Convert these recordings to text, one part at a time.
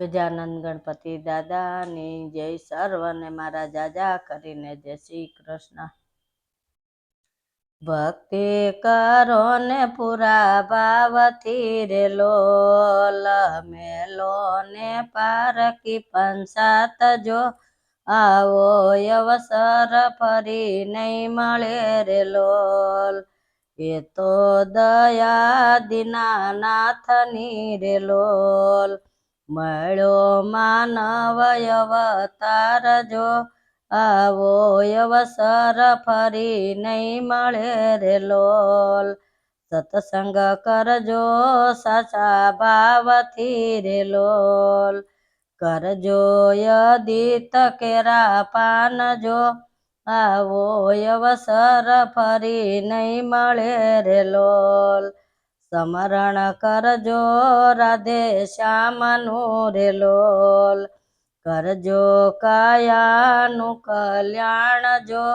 ગજાનંદ ગણપતિ દાદાની જય સર્વને મારા જાજા કરીને જય શ્રી કૃષ્ણ. ભક્તિ કરો ને પૂરા ભાવથી રે લોલ મેલો ને પારકી પંચાત જો આવો અવસર ફરી નહીં મળે રે લોલ એ તો દયા દિનાનાથની રે લોલ મળ્યો માનવ અવતાર જો આવો અવસર ફરી નહીં મળે રે લોલ. સત્સંગ કરજો સાચા ભાવથી રે લોલ. કરજો યદિત કેરા પાન જો આવો અવસર ફરી નહીં મળે રે લોલ. સ્મરણ કરજો, રાધે શ્યામનું રે લોલ. કરજો કાયાનું કલ્યાણ જો,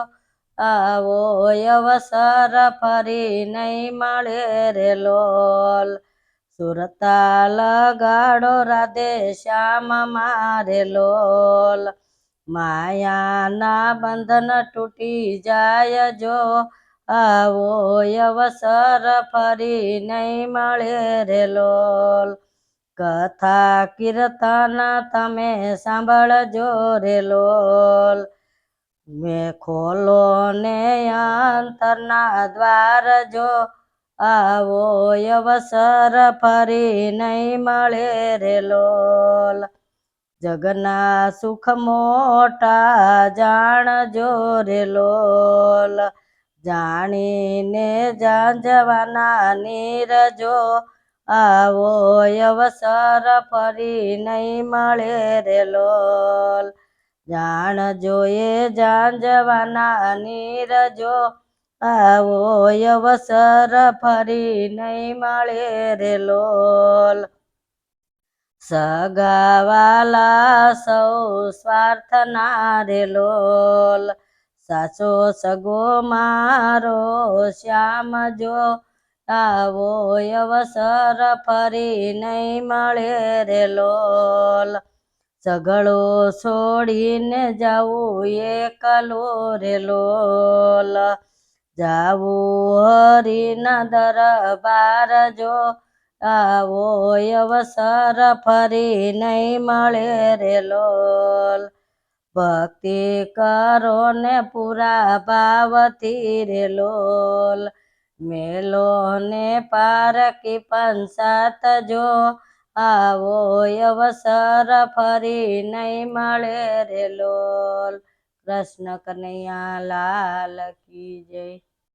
આવો અવસર ફરી નહીં મળે રે લોલ. સુરતા લગાડો, રાધે શ્યામ મારે લોલ. માયાના બંધન તૂટી જાય જો આવો અવસર ફરી નહીં મળે રે લોલ. કથા કીર્તન તમે સાંભળજો રે લોલ. મેં ખોલો ને અંતરના દ્વાર જો. આવો અવસર ફરી નહીં મળે રે લોલ. જગના સુખ મોટા જાણજો રે લોલ. જાણીને જાંજવાના નીરજો આવો અવસર ફરી નહીં મળે રે લોલ. જાણજો એ જાંજવાના નીરજો આવો અવસર ફરી નહીં મળે રે લોલ. સગાવાલા સૌ સ્વાર્થના રે લોલ. સાચો સગો મારો શ્યામ જો આવો અવસર ફરી નહીં મળે રે લોલ. સગળો છોડીને જાવું એકલો રે લોલ. જાવું હરીના દરબાર જો આવો અવસર ફરી નહીં મળે રે લોલ. ભક્તિ કરો ને પૂરા ભાવથી રે લોલ. મેલો ને પારકી પંચાત જો આવો અવસર ફરી નહીં મળે રે લોલ. કૃષ્ણ કનૈયા લાલ કી જય.